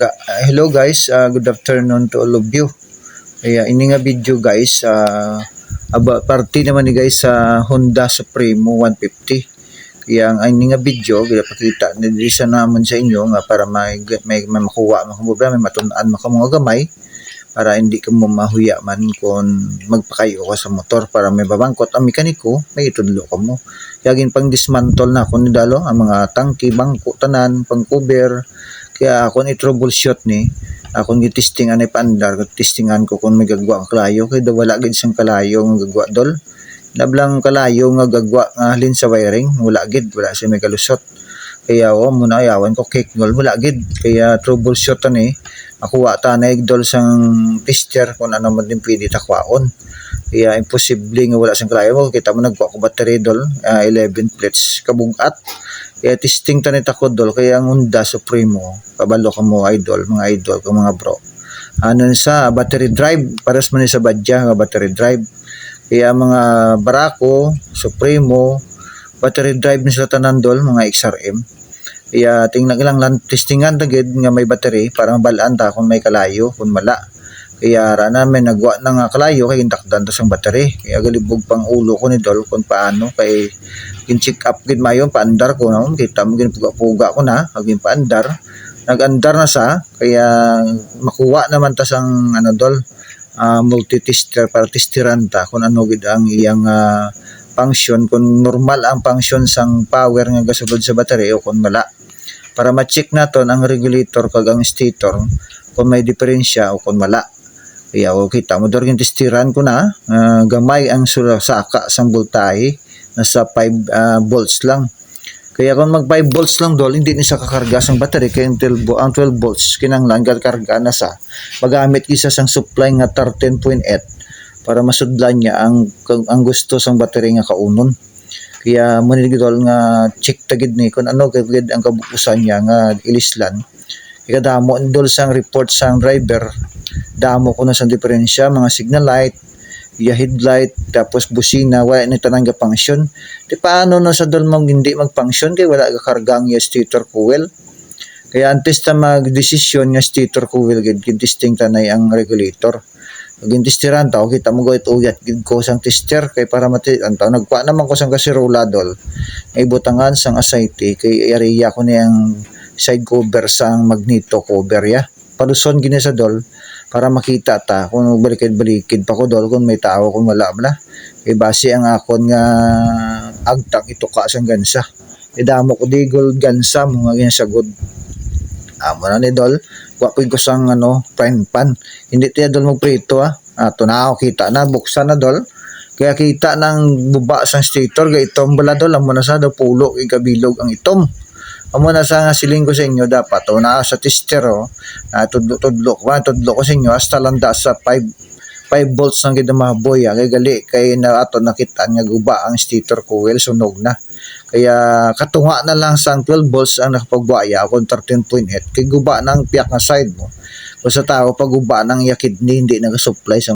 Uh, hello guys, uh, good afternoon to all of you. Kaya ini nga video guys, uh, aba party naman ni guys sa Honda Supremo 150. Kaya ang ini nga video, kaya pakita nilisa naman sa inyo nga para may, may, may makuha problema, may matunaan mga mga gamay para hindi ka mo mahuya man kung magpakayo ka sa motor para may babangkot ang mekaniko, may itudlo ka mo. Kaya pang dismantle na kung nidalo ang mga tangki, bangko, tanan, pang cover, kaya ako ni troubleshoot ni, ako ni testing anay paandar, testingan ko kung may gagwa ang kalayo, kaya daw wala gid siyang kalayo nga gagwa dol. Nablang kalayo nga gagwa nga halin sa wiring, wala gid, wala siya may kalusot. Kaya o, muna ayawan ko cake gol, wala gid. Kaya troubleshoot ni, ako wa ta na igdol sang tester kung ano man din pwede takwaon. Kaya imposible nga wala siyang kalayo mo, kita mo nagwa ko battery dol, ah, 11 plates kabungat. Kaya testing tanit ako dol, kaya ang Honda Supremo, kabalo ka mo idol, mga idol ko mga bro. Ano sa battery drive, pares man sa badya nga battery drive. Kaya mga Barako, Supremo, battery drive ni sila tanan dol, mga XRM. Kaya tingnan lang lang testingan tagid nga may battery para mabalaan ta kung may kalayo, kung mala. Kaya ra namin nagwa na nga kalayo kay indakdan ta sang battery. Kaya galibog pang ulo ko ni dol kung paano. Kay kin-check up gid mayon paandar ko na. Kita mo gin puga ko na agin paandar. Nag-andar na sa kaya makuha naman ta sang ano dol ah, multi-tester para testiran ta kung ano gid ang iyang ah, function kung normal ang function sang power nga gasulod sa battery o kung wala. Para ma-check naton ang regulator kag ang stator kung may diferensya o kung wala kaya o kita mo yung testiran ko na ah, gamay ang sula saka sang voltahe nasa 5 ah, volts lang kaya kung mag 5 volts lang dol, hindi ni sa kakarga sang battery kaya ang 12, vo- ang 12 volts kinanglan karga na sa magamit isa sang supply nga 13.8 para masudlan niya ang ang gusto sang battery nga kaunon. Kaya mo ni nga check tagid ni kung ano gid ang kabukusan niya nga ilislan. Kaya damo dol sang report sang driver. Damo ko na sang diferensya mga signal light iya headlight tapos busina wala ni tanang ga function di paano na sa dol mong hindi mag-function kay wala ga kargang ya stator coil kaya antes ta mag-desisyon nga stator coil gid testing tanay ang regulator. Agin testiran tao kita mo gawit uyat gid ko sang tester kay para mati antaw nagkuha naman ko sang kasirola dol. Ay butangan sang asayte kay area ko niyang side cover sang magneto cover ya paluson gini sa dol para makita ta kung balikid-balikid pa ko dol kung may tao kung wala bala kay base ang akon nga agtak ito ka sang gansa. Idamo ko digol gansa mo nga ganyan sagod amo na ni dol wa ko sang ano frying pan. Hindi tiya dol magprito ah. Ato na ako kita na buksan na dol kaya kita ng buba sang stator ga itom bala dol amo na sa daw pulo kay kabilog ang itom amo na sa nga siling ko sa inyo dapat o na sa tester o na tudlo tudlo ko tudlo ko sa inyo hasta landa sa 5 5 volts ang gid maboy ah. kay gali kay na ato nakita nga guba ang stator coil sunog na kaya katunga na lang sang 12 volts ang nakapagbuaya kung 13.8 kay guba ng piyak nga side mo kung sa tao pag guba ng yakid ni hindi nagasupply sa